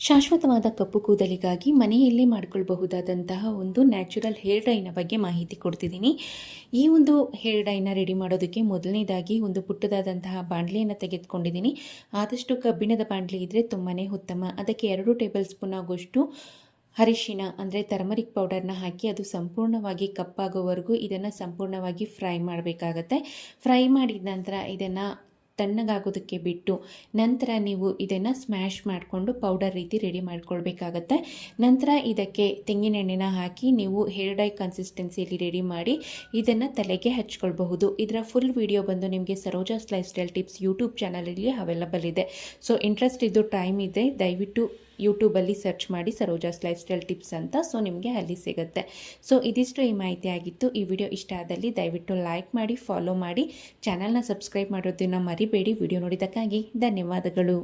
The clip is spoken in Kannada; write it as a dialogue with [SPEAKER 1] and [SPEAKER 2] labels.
[SPEAKER 1] ಶಾಶ್ವತವಾದ ಕಪ್ಪು ಕೂದಲಿಗಾಗಿ ಮನೆಯಲ್ಲೇ ಮಾಡಿಕೊಳ್ಬಹುದಾದಂತಹ ಒಂದು ನ್ಯಾಚುರಲ್ ಹೇರ್ ಡೈನ ಬಗ್ಗೆ ಮಾಹಿತಿ ಕೊಡ್ತಿದ್ದೀನಿ. ಈ ಒಂದು ಹೇರ್ ಡೈನ ರೆಡಿ ಮಾಡೋದಕ್ಕೆ ಮೊದಲನೇದಾಗಿ ಒಂದು ಪುಟ್ಟದಾದಂತಹ ಬಾಣಲೆಯನ್ನು ತೆಗೆದುಕೊಂಡಿದ್ದೀನಿ. ಆದಷ್ಟು ಕಬ್ಬಿಣದ ಬಾಣಲೆ ಇದ್ದರೆ ತುಂಬಾ ಉತ್ತಮ. ಅದಕ್ಕೆ ಎರಡು ಟೇಬಲ್ ಸ್ಪೂನ್ ಆಗುವಷ್ಟು ಅರಿಶಿನ, ಅಂದರೆ ಟರ್ಮರಿಕ್ ಪೌಡರ್ನ ಹಾಕಿ ಅದು ಸಂಪೂರ್ಣವಾಗಿ ಕಪ್ಪಾಗೋವರೆಗೂ ಇದನ್ನು ಸಂಪೂರ್ಣವಾಗಿ ಫ್ರೈ ಮಾಡಬೇಕಾಗತ್ತೆ. ಫ್ರೈ ಮಾಡಿದ ನಂತರ ಇದನ್ನು ತಣ್ಣಗಾಗೋದಕ್ಕೆ ಬಿಟ್ಟು ನಂತರ ನೀವು ಇದನ್ನು ಸ್ಮ್ಯಾಶ್ ಮಾಡಿಕೊಂಡು ಪೌಡರ್ ರೀತಿ ರೆಡಿ ಮಾಡ್ಕೊಳ್ಬೇಕಾಗತ್ತೆ. ನಂತರ ಇದಕ್ಕೆ ತೆಂಗಿನೆಣ್ಣೆನ ಹಾಕಿ ನೀವು ಹೇರ್ ಡೈ ಕನ್ಸಿಸ್ಟೆನ್ಸಿಯಲ್ಲಿ ರೆಡಿ ಮಾಡಿ ಇದನ್ನು ತಲೆಗೆ ಹಚ್ಕೊಳ್ಬಹುದು. ಇದರ ಫುಲ್ ವಿಡಿಯೋ ಬಂದು ನಿಮಗೆ Saroja lifestyle tips YouTube ಚಾನಲಲ್ಲಿ ಅವೈಲಬಲ್ ಇದೆ. ಸೊ ಇಂಟ್ರೆಸ್ಟ್ ಇದ್ದು ಟೈಮ್ ಇದೆ, ದಯವಿಟ್ಟು ಯೂಟ್ಯೂಬಲ್ಲಿ ಸರ್ಚ್ ಮಾಡಿ ಸರೋಜಾಸ್ ಲೈಫ್ ಸ್ಟೈಲ್ ಟಿಪ್ಸ್ ಅಂತ, ಸೊ ನಿಮಗೆ ಅಲ್ಲಿ ಸಿಗುತ್ತೆ. ಸೊ ಇದಿಷ್ಟು ಈ ಮಾಹಿತಿ ಆಗಿತ್ತು. ಈ ವಿಡಿಯೋ ಇಷ್ಟ ಆದಲ್ಲಿ ದಯವಿಟ್ಟು ಲೈಕ್ ಮಾಡಿ, ಫಾಲೋ ಮಾಡಿ. ಚಾನಲ್ನ ಸಬ್ಸ್ಕ್ರೈಬ್ ಮಾಡೋದನ್ನು ಮರಿಬೇಡಿ. ವಿಡಿಯೋ ನೋಡಿದ್ದಕ್ಕಾಗಿ ಧನ್ಯವಾದಗಳು.